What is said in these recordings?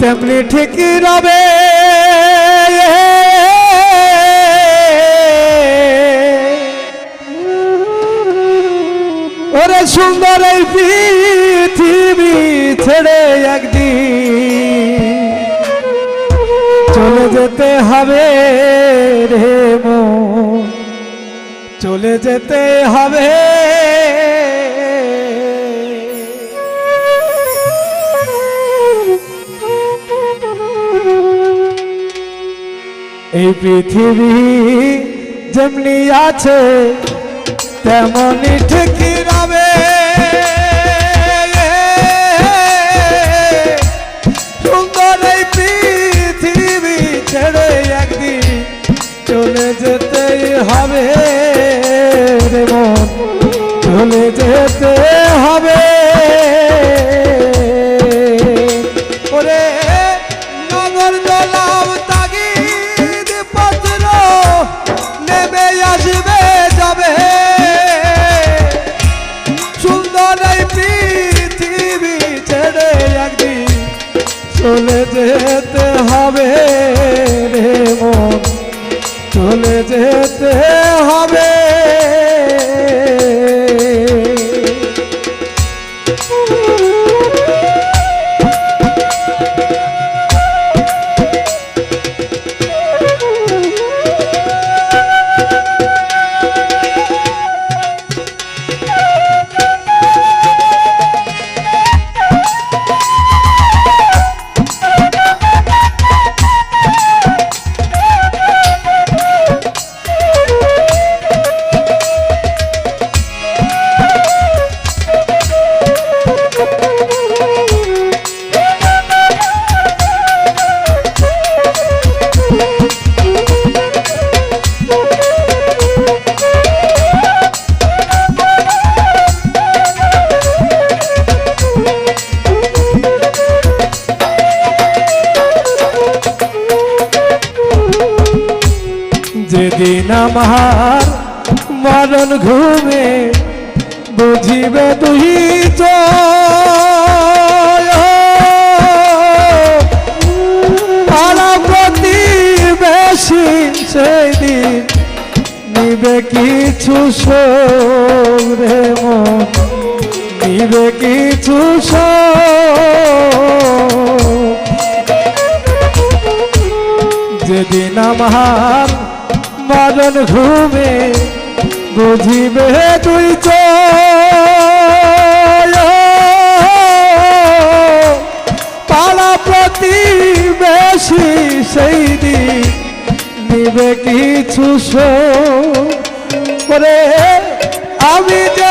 তেমনি ঠিকই রবে। ওরে সুন্দর এই পৃথিবী ছেড়ে একদিন চলে যেতে হবে রে মো চলে যেতে হবে এই পৃথিবী যেমনি আছে, তেমনি ঠিকই রবে। সুন্দর এই পৃথিবী ছেড়ে একদিন চলে যেতেই হবে চলে যেতে হবে। ওরে চলে যেতে যেদিন আমার মরণ ঘুমে বুঝিবে দুই প্রতিবেশী সেই দিন নিবে কিছু রে মন। নিবে কিছু যেদিন আমার মরণ ঘুমে বুঝিবে তুই পাড়া প্রতিবেশী সেই দিন নিবে কিছু করে আমি যে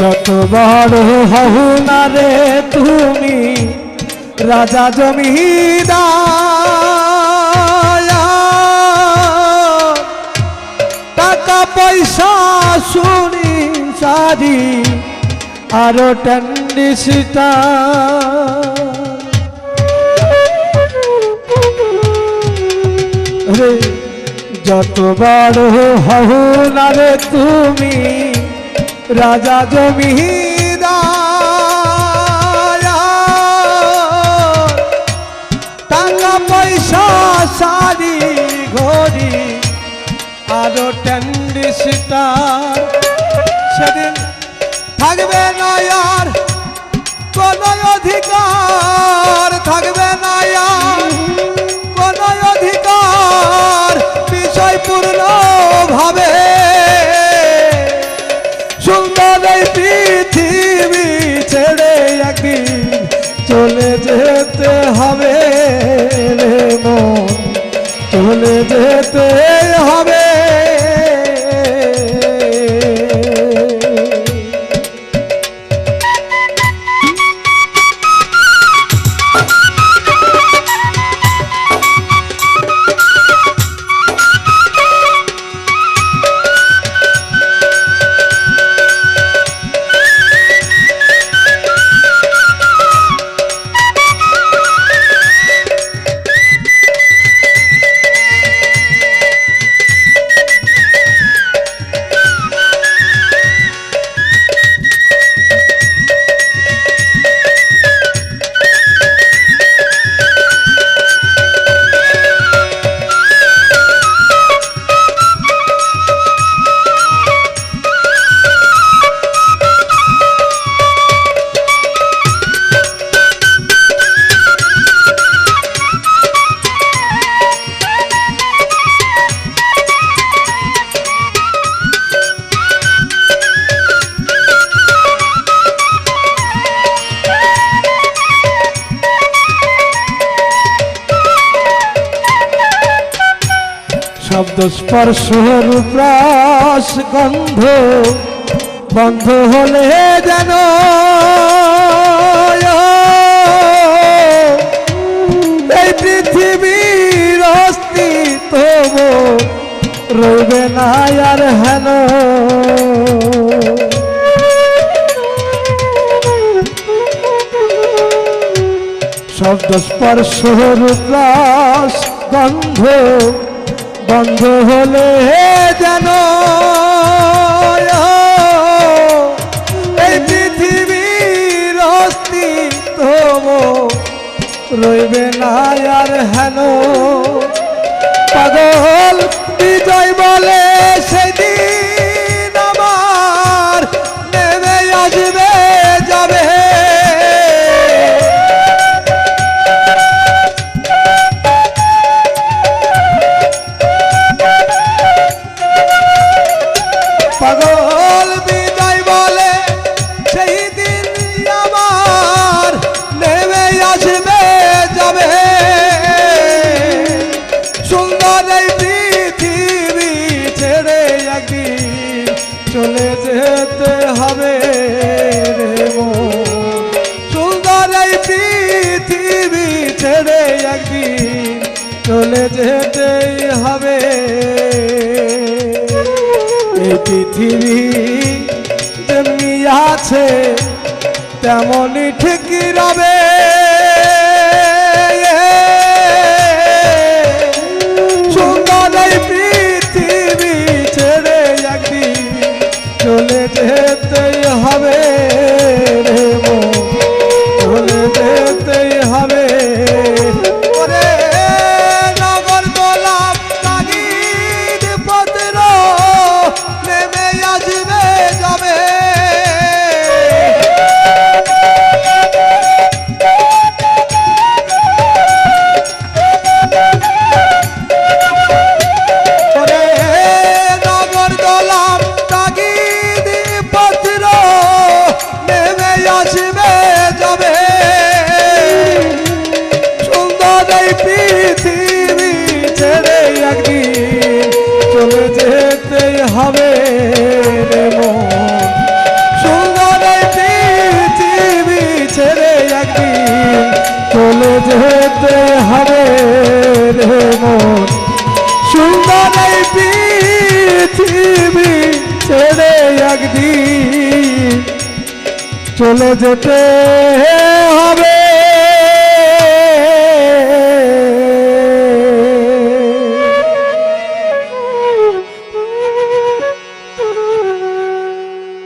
যত বড় হও না রে তুমি, রাজা জমিদার। টাকা পয়সা শুনি সারি, আরও টন্ডিসটা রে যত বড় হও না রে তুমি রাজা জমিদার টাকা পয়সা সারি ঘড়ি আরও ট্যান্ডিসটা সেদিন স্পর্শ রূপ্রাস গন্ধ বন্ধ হলে যেন এই পৃথিবীর অস্তিত্ব রইবে না আর হেন। শব্দ স্পর্শ রূপ্রাস গন্ধ বন্ধ হলে যেন এই পৃথিবীর অস্তিত্ব রইবে না আর হেন। পাগল বিজয় বলে ছেড়ে একদিন চলে যেতেই হবে। এই পৃথিবী তেমনি আছে তেমনই ঠিকই রবে। পৃথিবী ছেড়ে একদিন চলে যেতে হবে সুন্দর পৃথিবী ছেড়ে একদিন চলে যেতে হবে সুন্দর পৃথিবী ছেড়ে একদিন। চলে যেতে হবে